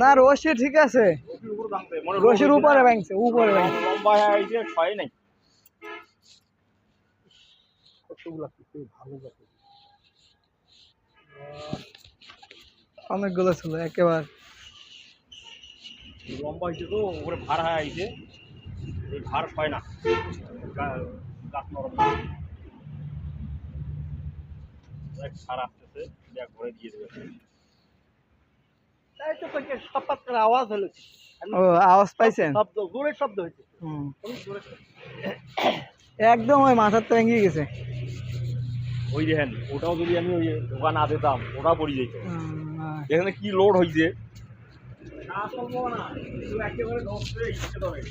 না রশি ঠিক আছে। রশির উপরে ভাঙছে উপরে ভাঙছে। লম্বা ছয় নাই। অনেকগুলো ছিল একেবারে। লম্বা হয়েছে তো উপরে ভার হয়ে আইছে এই ভার হয় না। গাছ নরম সার আসতেছে দেখ ঘরে দিয়ে দেবে। তাই তো কইছে সপাত আওয়াজ হলো ও আওয়াজ পাইছেন? শব্দ জোরে শব্দ হয়েছে হুম। একদম ওই মাথার তো গেছে। ওই দেখেন ওটাও যদি আমি ওই ঢোকা না দিতাম ওটাও পড়ে যেত এখানে কি লোড হয়েছে না সম্ভব না। একেবারে নষ্ট হয়ে গেছে